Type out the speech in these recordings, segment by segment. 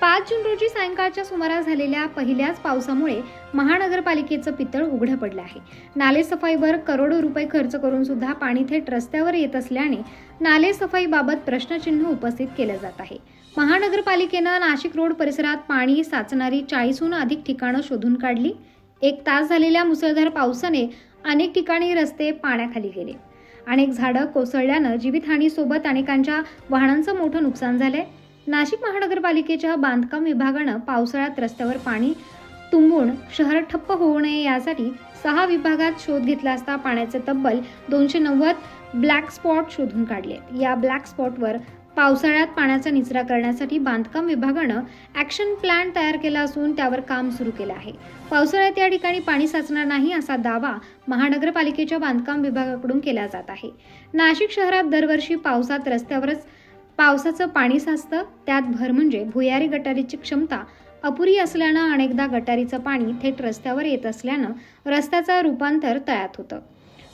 पाच जून रोजी सायंकाळच्या सुमारास झालेल्या पहिल्याच पावसामुळे महानगरपालिकेचं पितळ उघडं पडलं आहे. नालेसफाईवर करोडो रुपये खर्च करून सुद्धा पाणी थेट रस्त्यावर येत असल्याने नालेसफाईबाबत प्रश्नचिन्ह उपस्थित केलं जात आहे. महानगरपालिकेनं नाशिक रोड परिसरात पाणी साचणारी चाळीसहून अधिक ठिकाणं शोधून काढली. एक तास झालेल्या मुसळधार पावसाने अनेक ठिकाणी रस्ते पाण्याखाली गेले. अनेक झाडं कोसळल्यानं जीवितहानीसोबत अनेकांच्या वाहनांचं मोठं नुकसान झालंय. नाशिक महानगरपालिकेच्या बांधकाम विभागानं पावसाळ्यात रस्त्यावर पाणी तुंबून शहर ठप्प होऊ नये यासाठी सहा विभागात शोध घेतला असता पाण्याचे तब्बल दोनशे नव्वद ब्लॅक स्पॉट शोधून काढले आहेत. या ब्लॅक स्पॉटवर पावसाळ्यात पाण्याचा निचरा करण्यासाठी बांधकाम विभागानं ॲक्शन प्लॅन तयार केला असून त्यावर काम सुरू केलं आहे पावसाळ्यात या ठिकाणी पाणी साचणार नाही असा दावा महानगरपालिकेच्या बांधकाम विभागाकडून केला जात आहे नाशिक शहरात दरवर्षी पावसात रस्त्यावरच पावसाचं पाणी साचतं त्यात भर म्हणजे भुयारी गटारीची क्षमता अपुरी असल्यानं अनेकदा गटारीचं पाणी थेट रस्त्यावर येत असल्यानं रस्त्याचं रूपांतर तळ्यात होतं.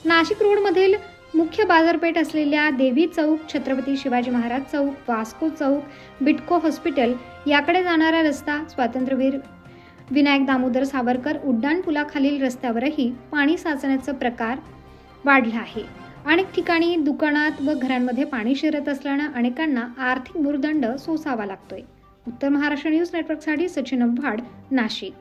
नाशिक रोडमधील मुख्य बाजारपेठ असलेल्या देवी चौक छत्रपती शिवाजी महाराज चौक वास्को चौक बिटको हॉस्पिटल याकडे जाणारा रस्ता स्वातंत्र्यवीर विनायक दामोदर सावरकर उड्डाणपुलाखालील रस्त्यावरही पाणी साचण्याचा प्रकार वाढला आहे. अनेक ठिकाणी दुकानात व घरांमध्ये पाणी शिरत असल्यानं अनेकांना आर्थिक भूर्दंड सोसावा लागतोय. उत्तर महाराष्ट्र न्यूज नेटवर्कसाठी सचिन अंभाड नाशिक.